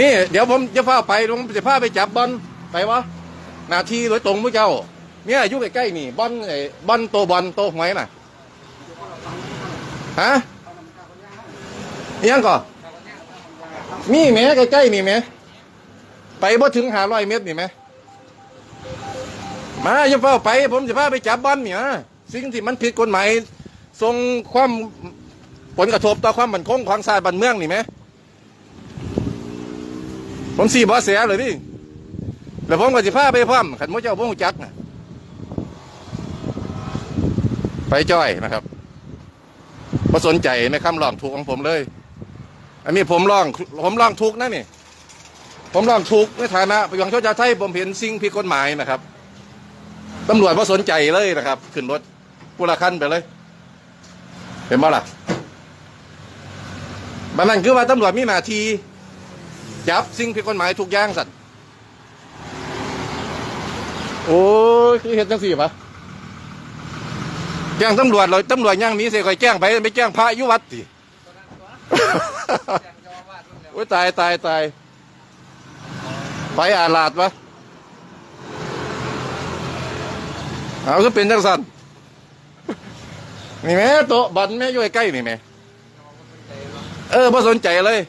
นี่เดี๋ยวผมจะพาไปผมจะพาไปจับบอลไปวะหนาทีโดยตรงผู้เจ้า เนี่ยอยู่ใกล้ๆนี่บอลไอ้บอลโตบอลโตหวยน่ะฮะยังก่อนมีแหมใกล้ๆนี่แหมไปบ่ถึงหาร้อยเมตรนี่แหมมาอย่าเฝ้าไป ผมจะพาไปจับบอลเนี่ยสิ่งที่มันผิดกฎหมายส่งความผลกระทบต่อความมั่นคงของชาติบ้านเมืองนี่ไหม ผมสี่บอเสียเลยนี่แล้วผมก็จะพาไปพร้อมขันมเจ้าพวกจักนะไปจ้อยนะครับมาสนใจในคำร้องถูกของผมเลย อันนี้ผมร้องผมร้องถูกนะนี่ ผมร้องถูกในฐานะประยงชนชาติไทยผมเห็นสิ่งผิดกฎหมายนะครับตำรวจมาสนใจเลยนะครับ ขึ้นรถปุระคันไปเลย เห็นบ่ล่ะบันนั้นคือว่าตำรวจมีหน้าที่ จับสิ่งผิดกฎหมายทุกอย่างสัตว์โอ้ยคือเห็นจังสี่ปะแจ้งตำรวจเลยตำรวจย่างหนี้เสียคอยแจ้งไปไม่แจ้งพระอยุวัดสิโอ้ยตายตายตายไปอาลาดปะเอาคือเป็นจังสันนี่แม่โต๊ะบันแม่อยู่ใกล้ๆนี่แม่เออพอสนใจเลย